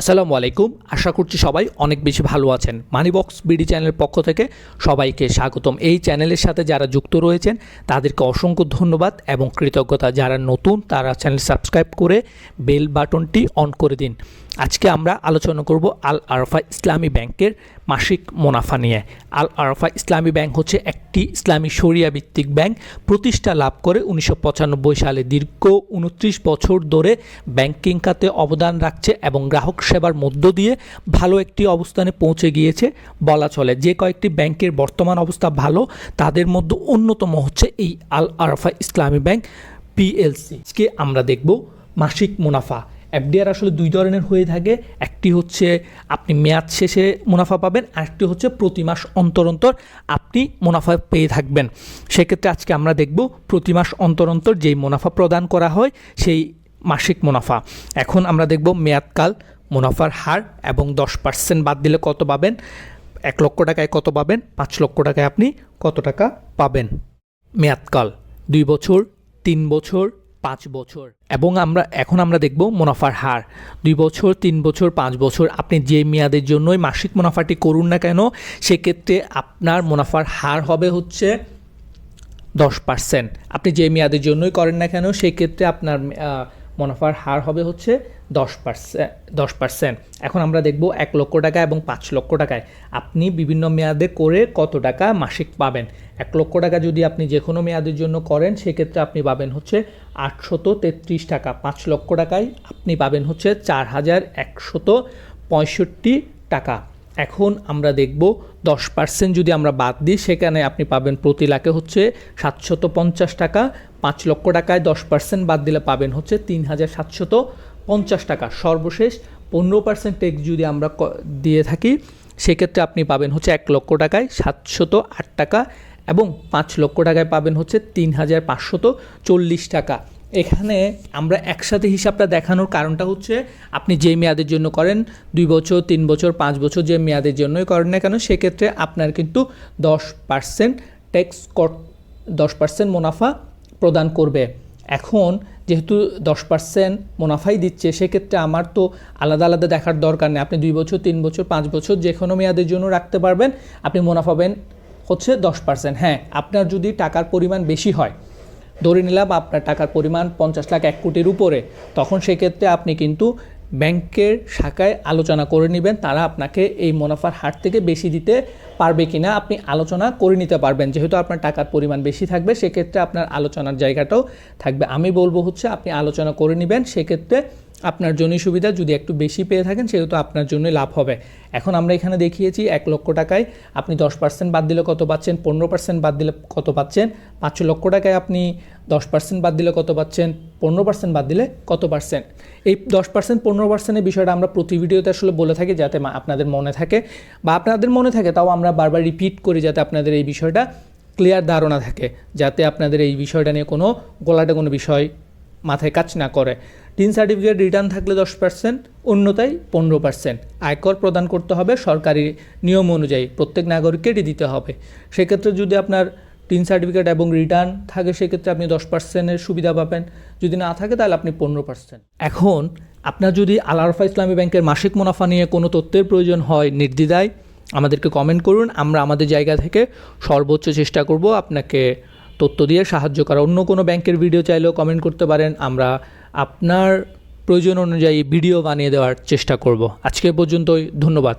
আসসালামু আলাইকুম। আশা করছি সবাই অনেক বেশি ভালো আছেন। মানিবক্স বিডি চ্যানেলের পক্ষ থেকে সবাইকে স্বাগতম। এই চ্যানেলের সাথে যারা যুক্ত রয়েছেন, তাদেরকে অসংখ্য ধন্যবাদ এবং কৃতজ্ঞতা। যারা নতুন, তারা চ্যানেল সাবস্ক্রাইব করে বেল বাটনটি অন করে দিন। আজকে আমরা আলোচনা করব আল আরফা ইসলামী ব্যাংকের মাসিক মুনাফা নিয়ে। আল আরফা ইসলামী ব্যাংক হচ্ছে একটি ইসলামী শরিয়া ভিত্তিক ব্যাংক। প্রতিষ্ঠা লাভ করে উনিশশো পঁচানব্বই সালে দীর্ঘ উনত্রিশ বছর ধরে ব্যাংকিং খাতে অবদান রাখছে এবং গ্রাহক সেবার মধ্য দিয়ে ভালো একটি অবস্থানে পৌঁছে গিয়েছে বলা চলে। যে কয়েকটি ব্যাংকের বর্তমান অবস্থা ভালো, তাদের মধ্যে অন্যতম হচ্ছে এই আল আরফা ইসলামী ব্যাংক, পিএলসি। আজকে আমরা দেখব মাসিক মুনাফা। এফডিআর আসলে দুই ধরনের হয়ে থাকে। একটি হচ্ছে আপনি মেয়াদ শেষে মুনাফা পাবেন, আরেকটি হচ্ছে প্রতি মাস অন্তর অন্তর আপনি মুনাফা পেয়ে থাকবেন। সেক্ষেত্রে আজকে আমরা দেখব প্রতি মাস অন্তর অন্তর যেই মুনাফা প্রদান করা হয়, সেই মাসিক মুনাফা। এখন আমরা দেখব মেয়াদকাল, মুনাফার হার এবং দশ পার্সেন্ট বাদ দিলে কত পাবেন, এক লক্ষ টাকায় কত পাবেন, পাঁচ লক্ষ টাকায় আপনি কত টাকা পাবেন। মেয়াদকাল, দুই বছর, তিন বছর পাঁচ বছর। এবং আমরা, এখন আমরা দেখব মুনাফার হার। দুই বছর, তিন বছর, পাঁচ বছর, আপনি যে মেয়াদের জন্যই মাসিক মুনাফাটি করুন না কেন, সেক্ষেত্রে আপনার মুনাফার হার হবে হচ্ছে দশ পার্সেন্ট। আপনি যে মেয়াদের জন্যই করেন না কেন, সেক্ষেত্রে আপনার মুনাফার হার হবে হচ্ছে দশ পার্সেন্ট দশ পার্সেন্ট। এখন আমরা দেখব এক লক্ষ টাকা এবং পাঁচ লক্ষ টাকায়। আপনি বিভিন্ন মেয়াদে করে কত টাকা মাসিক পাবেন? এক লক্ষ টাকা যদি আপনি যে কোনো মেয়াদের জন্য করেন, সেক্ষেত্রে আপনি পাবেন হচ্ছে আটশত তেত্রিশ টাকা। পাঁচ লক্ষ টাকায় আপনি পাবেন হচ্ছে চার হাজার একশত পঁয়ষট্টি টাকা। এখন আমরা দেখব দশ পার্সেন্ট যদি আমরা বাদ দিই, সেখানে আপনি পাবেন প্রতি লাখে হচ্ছে সাতশত পঞ্চাশ টাকা। পাঁচ লক্ষ টাকায় দশ পার্সেন্ট বাদ দিলে পাবেন হচ্ছে তিন হাজার সাতশত পঞ্চাশ টাকা। সর্বশেষ পনেরো পার্সেন্ট ট্যাক্স যদি আমরা দিয়ে থাকি, সেক্ষেত্রে আপনি পাবেন হচ্ছে এক লক্ষ টাকায় সাতশত আট টাকা এবং পাঁচ লক্ষ টাকায় পাবেন হচ্ছে তিন হাজার পাঁচশত চল্লিশ টাকা। এখানে আমরা একসাথে হিসাবটা দেখানোর কারণটা হচ্ছে, আপনি যে মেয়াদের জন্য করেন, দুই বছর, তিন বছর, পাঁচ বছর যে মেয়াদের জন্যই করেন না কেন, সেক্ষেত্রে আপনার কিন্তু দশ পার্সেন্ট ট্যাক্স কর দশ পার্সেন্ট মুনাফা প্রদান করবে। এখন যেহেতু দশ পার্সেন্ট মুনাফাই দিচ্ছে, সেক্ষেত্রে আমার তো আলাদা আলাদা দেখার দরকার নেই। আপনি দুই বছর, তিন বছর, পাঁচ বছর যে কোনো মেয়াদের জন্য রাখতে পারবেন, আপনি মুনাফা পাবেন হচ্ছে দশ পার্সেন্ট। হ্যাঁ আপনার যদি টাকার পরিমাণ বেশি হয় ধরে নিলাম আপনার টাকার পরিমাণ পঞ্চাশ লাখ এক কোটির উপরে, তখন সেক্ষেত্রে আপনি কিন্তু ব্যাংকের শাখায় আলোচনা করে নেবেন, তারা আপনাকে এই মুনাফার হার থেকে বেশি দিতে পারবে কি না আপনি আলোচনা করে নিতে পারবেন। যেহেতু আপনার টাকার পরিমাণ বেশি থাকবে, সেক্ষেত্রে আপনার আলোচনার জায়গাটাও থাকবে। আমি বলব হচ্ছে, আপনি আলোচনা করে নেবেন, সেক্ষেত্রে আপনার জন্যই সুবিধা, যদি একটু বেশি পেয়ে থাকেন সেহেতু আপনার জন্যই লাভ হবে। এখন আমরা এখানে দেখিয়েছি এক লক্ষ টাকায় আপনি দশ পার্সেন্ট বাদ দিলে কত পাচ্ছেন, পনেরো পার্সেন্ট বাদ দিলে কত পাচ্ছেন, পাঁচ লক্ষ টাকায় আপনি দশ পার্সেন্ট বাদ দিলে কত পাচ্ছেন, পনেরো পার্সেন্ট বাদ দিলে কত পার্সেন্ট এই দশ পার্সেন্ট পনেরো পার্সেন্টের বিষয়টা আমরা প্রতি ভিডিওতে আসলে বলে থাকি যাতে আপনাদের মনে থাকে বা আপনাদের মনে থাকে তাও আমরা বারবার রিপিট করি যাতে আপনাদের এই বিষয়টা ক্লিয়ার ধারণা থাকে, যাতে আপনাদের এই বিষয়টা নিয়ে কোনো গোলাটে কোনো বিষয় মাথায় কাজ না করে। টিন সার্টিফিকেট রিটার্ন থাকলে দশ পার্সেন্ট, অন্যতায় পনেরো পার্সেন্ট। আয়কর প্রদান করতে হবে সরকারি নিয়ম অনুযায়ী, প্রত্যেক নাগরিককেরই দিতে হবে। সেক্ষেত্রে যদি আপনার টিন সার্টিফিকেট এবং রিটার্ন থাকে, সেক্ষেত্রে আপনি দশ পার্সেন্টের সুবিধা পাবেন। যদি না থাকে, তাহলে আপনি পনেরো পার্সেন্ট। এখন, আপনার যদি আল আরফা ইসলামী ব্যাংকের মাসিক মুনাফা নিয়ে কোনো তথ্যের প্রয়োজন হয়, নির্দ্বিধায় আমাদেরকে কমেন্ট করুন। আমরা আমাদের জায়গা থেকে সর্বোচ্চ চেষ্টা করব আপনাকে তথ্য দিয়ে সাহায্য করা। অন্য কোনো ব্যাংকের ভিডিও চাইলেও কমেন্ট করতে পারেন। আমরা আপনার প্রয়োজন অনুযায়ী ভিডিও বানিয়ে দেওয়ার চেষ্টা করব। আজকে পর্যন্তই, ধন্যবাদ।